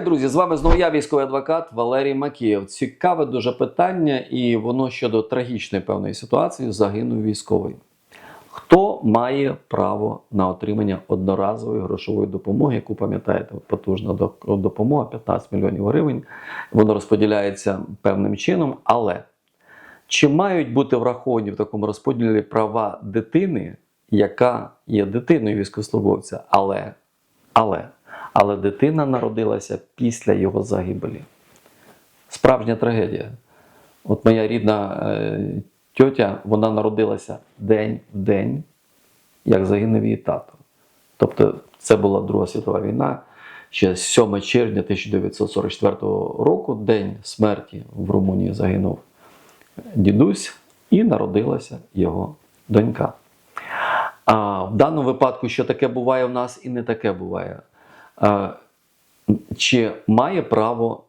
друзі, з вами знову я, військовий адвокат Валерій Макієв. Цікаве дуже питання, і воно щодо трагічної певної ситуації загинув військовий. Хто має право на отримання одноразової грошової допомоги, яку пам'ятаєте, потужна допомога 15 мільйонів гривень, воно розподіляється певним чином. Але чи мають бути враховані в такому розподілі права дитини, яка є дитиною військовослужбовця, але, але, але дитина народилася після його загибелі? Справжня трагедія. От моя рідна е, тьотя, вона народилася день в день, як загинув її тато. Тобто це була Друга світова війна, ще 7 червня 1944 року, день смерті в Румунії загинув дідусь, і народилася його донька. А в даному випадку, що таке буває в нас і не таке буває. Чи має право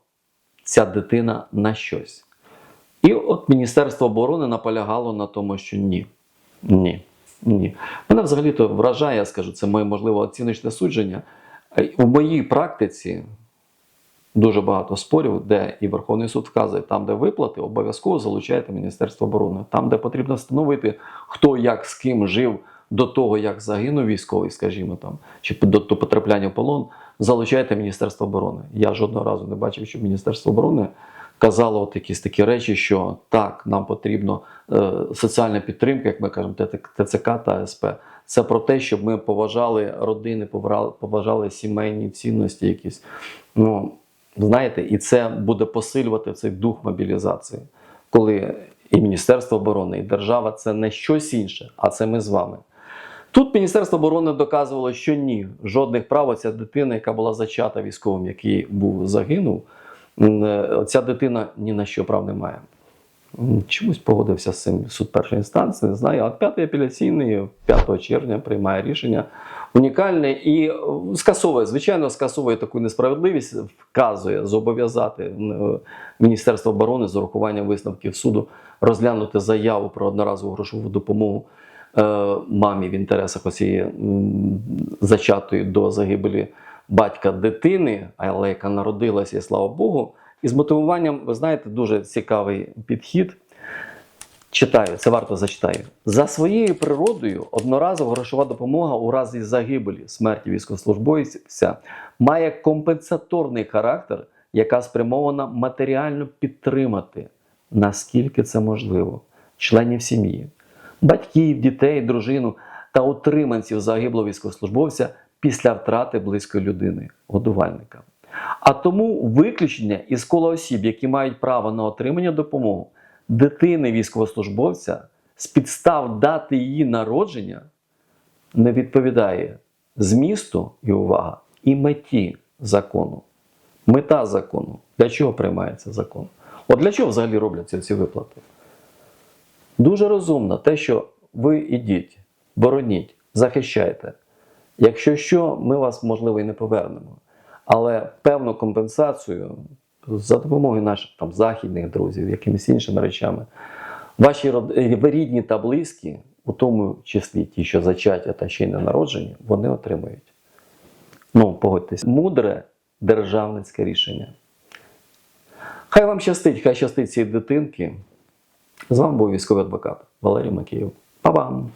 ця дитина на щось? І от Міністерство оборони наполягало на тому, що ні. Ні. Ні. Мене взагалі-то вражає, я скажу, це моє можливо оціночне судження. У моїй практиці дуже багато спорів, де і Верховний суд вказує, там, де виплати, обов'язково залучаєте Міністерство оборони. Там, де потрібно встановити, хто як з ким жив до того, як загинув військовий, скажімо там, чи до, до потрапляння в полон, залучайте Міністерство оборони. Я жодного разу не бачив, щоб Міністерство оборони казало от якісь такі речі, що так, нам потрібно е, соціальна підтримка, як ми кажемо, ТЦК та СП. Це про те, щоб ми поважали родини, поважали сімейні цінності якісь. Ну, знаєте, і це буде посилювати цей дух мобілізації, коли і Міністерство оборони, і держава це не щось інше, а це ми з вами. Тут Міністерство оборони доказувало, що ні, жодних прав оця дитина, яка була зачата військовим, який був загинув, е, ця дитина ні на що прав не має. Чомусь погодився з цим суд першої інстанції, не знаю. А п'ятий апеляційний 5 червня приймає рішення унікальне і е, скасовує, звичайно, скасовує таку несправедливість, вказує зобов'язати е, Міністерство оборони з урахуванням висновків суду розглянути заяву про одноразову грошову допомогу мамі в інтересах оцієї зачатої до загибелі батька дитини, але яка народилася, і слава Богу. І з мотивуванням, ви знаєте, дуже цікавий підхід. Читаю, це варто зачитаю. За своєю природою, одноразова грошова допомога у разі загибелі смерті військовослужбовця має компенсаторний характер, яка спрямована матеріально підтримати, наскільки це можливо, членів сім'ї, батьків, дітей, дружину та утриманців загиблого військовослужбовця після втрати близької людини, годувальника. А тому виключення із кола осіб, які мають право на отримання допомоги, дитини військовослужбовця з підстав дати її народження не відповідає змісту і увага, і меті закону. Мета закону. Для чого приймається закон? От для чого взагалі робляться ці виплати? Дуже розумно те, що ви ідіть, бороніть, захищайте. Якщо що, ми вас, можливо, і не повернемо. Але певну компенсацію за допомогою наших там, західних друзів, якимись іншими речами, ваші е, рідні та близькі, у тому числі ті, що зачаття та ще й не народжені, вони отримують. Ну, погодьтесь, мудре державницьке рішення. Хай вам щастить, хай щастить цій дитинки. З вами був військовий адвокат Валерій Макіїв. Па-бам!